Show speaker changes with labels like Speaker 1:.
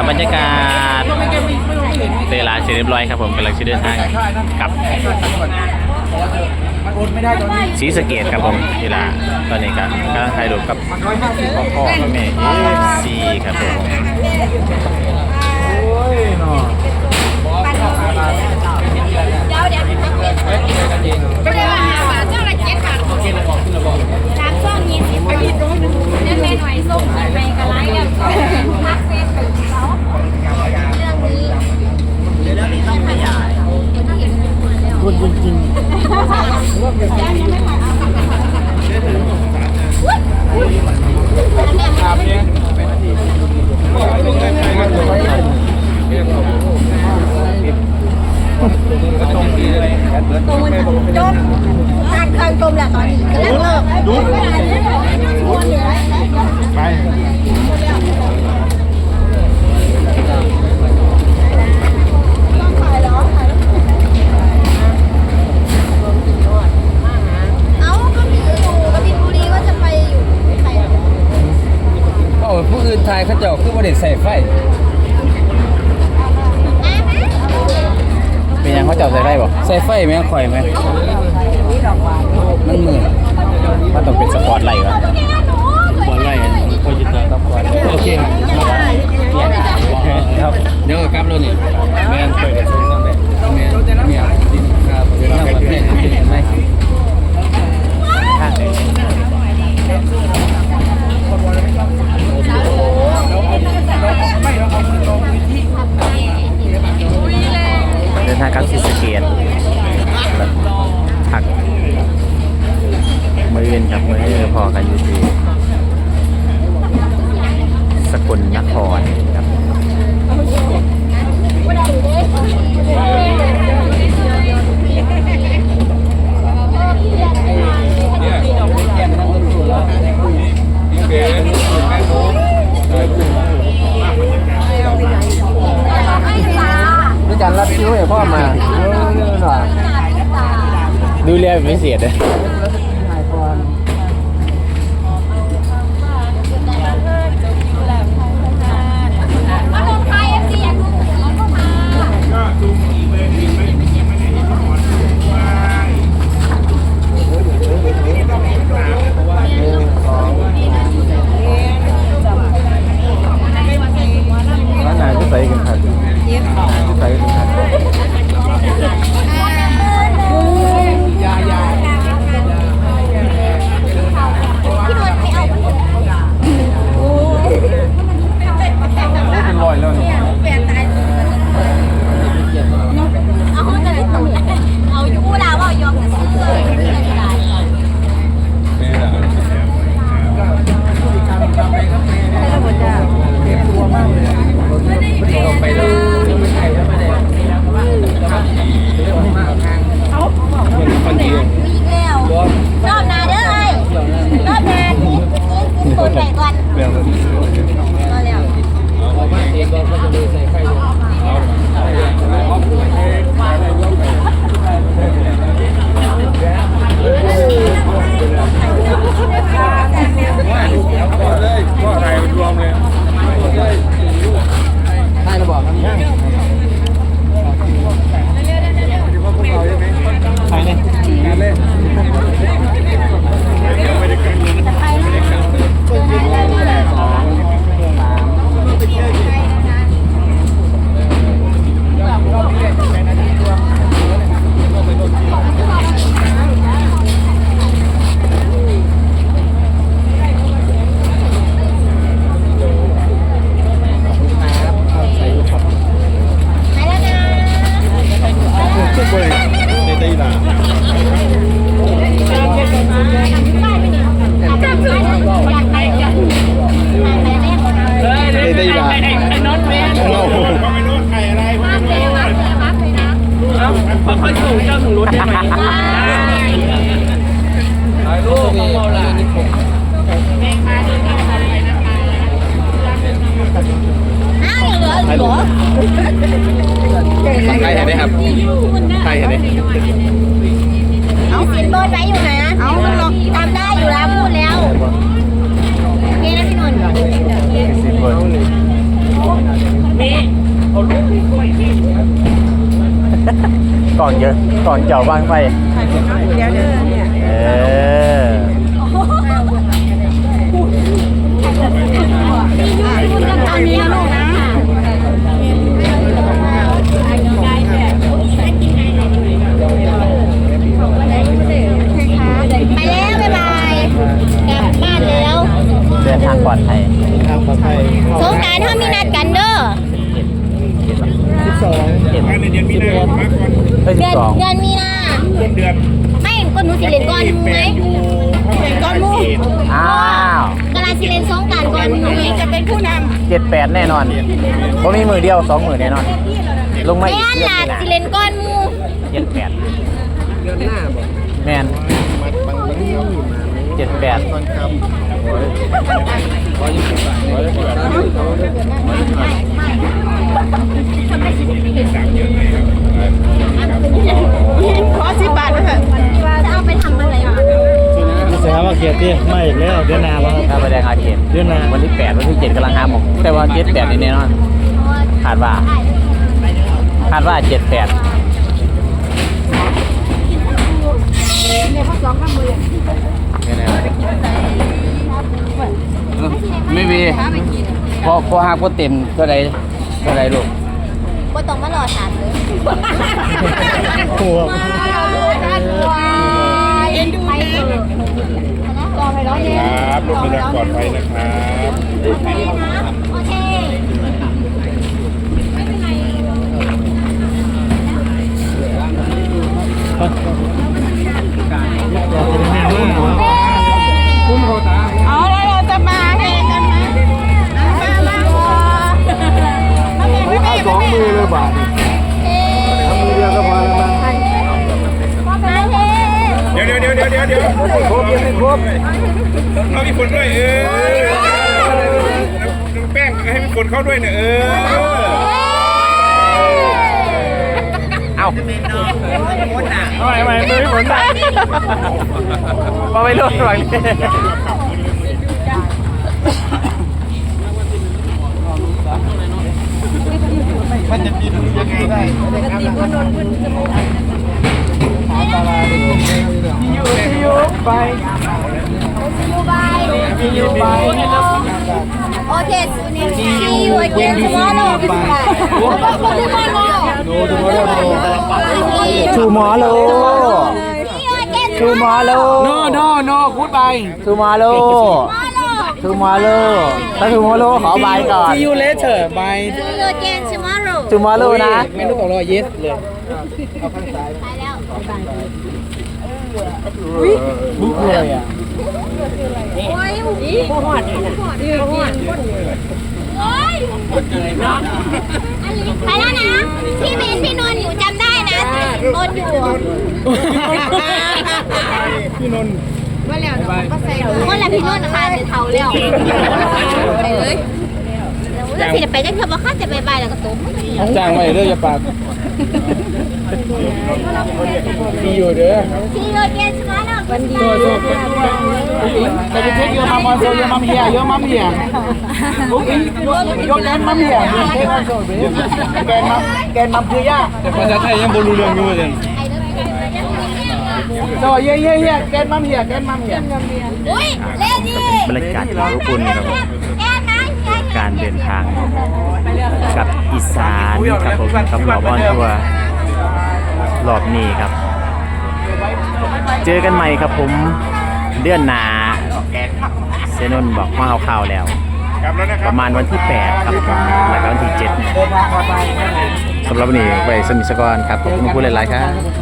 Speaker 1: กับบรรยากาศเวลาเสร็จเรียบร้อยครับผมกำลังจะเดินทางกลับ
Speaker 2: มันโอนไม่ได้ตอนนี้
Speaker 1: ศรีสะเกดครับผมเวลาตอนนี้ก็กำลังถ่ายรูปกับ
Speaker 2: มันร้อยห้าสิบ
Speaker 1: พ่อพ่อแม่เอฟซีครับผม
Speaker 2: โอ้ยเนาะ
Speaker 3: เดี๋ยวเดี๋ยวไม่ได้ว่าหาบาทเจ้าละเจ็ดบาทสามช่องยี่สิบไปอีกร้อยหนึ่งนั่นแม่หน่อยส่งไปกระไรกันพักเฟซบุ๊กเขาเรื่องนี้เดี๋ยวนี้ต้องขยาย
Speaker 2: คุณจริง
Speaker 3: ตรงจบทานเคยจมแหละตอนนี้กำลังเลิกดู
Speaker 2: ๆไป
Speaker 3: เอ้าก็มีอยู่กบินบุรีว่าจะไปอยู่ใคร
Speaker 4: โอ้ผู้อื่น ทายเขาเจ้าคือบ่ได้ใส่ไฟ
Speaker 1: เป็นยังเขาเจ้าใส่ได้บ่
Speaker 4: ใส่ไฟแม่งข่อยไหมมันมืด
Speaker 1: มันต้องเป็นสปอร์ตไลท์วะ
Speaker 4: ดูเรียเป็น
Speaker 1: พิเศษเลย ถ่รู
Speaker 3: ใค
Speaker 4: รเห็น
Speaker 3: ไห
Speaker 1: มครับใคร
Speaker 3: เห็นไหมเอาสินบนไว้
Speaker 4: อ
Speaker 1: ยู่
Speaker 3: นะเอาไป
Speaker 2: ล
Speaker 4: องตามได้
Speaker 3: อยู่แล้วพูดแล้วโอเคนะพี่นนท์
Speaker 1: สินบนแม่เลูกไปก่อนเยอะก่อนเจ้าบ้านไฟ
Speaker 5: เดี๋ยวเดี๋ยวเนี่ย
Speaker 1: เออ
Speaker 3: ตอนนี้
Speaker 1: ภา
Speaker 2: ยในเดือนมีนาคมมาก่อน
Speaker 1: เอ้ยสิ
Speaker 3: เดื
Speaker 1: บ
Speaker 3: อน
Speaker 1: สอง
Speaker 3: เดือนมีนา
Speaker 2: ต้นเดือน
Speaker 3: ไม่ก็หนูสิเล่นก่อนหนูไง
Speaker 2: เห็นก้อนมู
Speaker 1: อ้าว
Speaker 3: กำลังสิเล่นสงกรารก่อนหนูไงจะเป็นผู้น
Speaker 1: เจ็ดแปดแน่นอนผมมีมือเดียวสองมือแน่นอน ลงำมา
Speaker 3: แม่
Speaker 1: อีก
Speaker 3: น
Speaker 1: เดือน
Speaker 3: ล่ะ
Speaker 1: หน้า
Speaker 3: สิเล่นก่อนหมู
Speaker 1: เจ็ดแปด
Speaker 4: เดือนหน้าบ่
Speaker 1: แมนเจ็ดแปด
Speaker 5: ขอสิบบาทนะฮะ
Speaker 3: จะเอาไปทำอะไรอะ
Speaker 2: นี่แสดงว่าเขียดที่ไม่อีกแล้วเดือนหนาแล้วครับ
Speaker 1: ถ้าไปแดงอาเขต
Speaker 2: เดือนหน้า
Speaker 1: วันที่แปดวันที่เจ็ดกำลังหาหมกแต่ว่าเจ็ดแปดนี่แน่นอนคาดว่าคาดว่าเจ็ดแปด
Speaker 4: ไม่มีพอพอหักบ่เต็มเท่าใดเท่าใดลูก
Speaker 3: ก็ต้องมารอถามเลย
Speaker 2: โอ้โห
Speaker 3: เอ็นดูไปเถอะรอไปร้อยเดียว
Speaker 2: ครับลงไปแล้วปลอดภัยนะครับ
Speaker 3: มื
Speaker 5: อเล
Speaker 2: ยบาท
Speaker 3: เอ๊ะ
Speaker 2: มือเดียวก็พอแล้วมั้ง
Speaker 3: มาเฮ้
Speaker 2: เดี๋ยวเดี๋ยวเดี๋ยวเดี๋ยวเดี๋ยวครบยังไม่ครบเอาพี่ฝนด้วยเออน้ำแป้งให้พี่ฝนเข้าด้วยเนี่ยเออ
Speaker 1: เอาทำไมทำไมมือพี่ฝนได้มาไม่รู้หวังเลย
Speaker 2: มันจะกินยังไงได้ไม่ได้ครับ
Speaker 1: ยูไป
Speaker 3: ยูบายยูบายโอเค see you again tomorrow tomorrow
Speaker 1: ทูมอโล
Speaker 3: see you again
Speaker 1: ทูมอโล
Speaker 4: โนโนโนพูดไป
Speaker 1: ทูมอโล
Speaker 3: tomorrow
Speaker 1: ทูมอโลถ้าทูมอโลขอบายก่อน
Speaker 4: See you later bye
Speaker 3: see you again tomorrow
Speaker 1: ทูมอโลนะ
Speaker 4: ไม่รู้บอกรอ yes เลย
Speaker 3: ไปแล้ว
Speaker 1: บุกเลยอะ
Speaker 3: โอ้ยอีหอดนี่นะอีหอดโอ้ยไปแล้วนะพี่เมนพี่นนท์หนูจำได้นะโดนอยู่
Speaker 2: พี่นนท์
Speaker 3: คนละพี่นนท์นะคะเป็นเทาแล้วไปเลย แล้วสิไปจังเถอะบ่ค่ะจะไปบายแล้วก็ตุ้ม
Speaker 4: จ้างไว้เด้ออย่าปากดีอยู่เด้อ
Speaker 3: ที่โรเจนสมาร์ทวันดี
Speaker 4: แต่จะเทคโยมัมออนโซโยมัมเฮียโยมัมเฮียโอเคโยแกนมัมเฮียโยเทคออนโซแกนมัมแกนมัมคือย่าแต่ภาษาไทยยังบ่รู้เรื่องอยู่เลย
Speaker 3: ไอ้เด้อไอ้
Speaker 4: โซเฮียเฮียเฮียแกนมัมเฮียแกนมัมเฮีย
Speaker 3: อุ้ยเล่ดี
Speaker 1: บรรยากาศที่อบอุ่นครับ การเดินทางกับอีสานครับผมกับหมอบอลทัวร์รอบนี้ครับ เจอกันใหม่ครับผมเดือนหนาเซนน์บอกมาข่าวๆแล้ว
Speaker 2: แล้ว
Speaker 1: ประมาณวันที่ 8 ครับผมแล้วก็วันที่7เนี่ยสำหรับวันนี้ไปสมิสกรครับขอบคุณผู้เล่นหลายๆครับ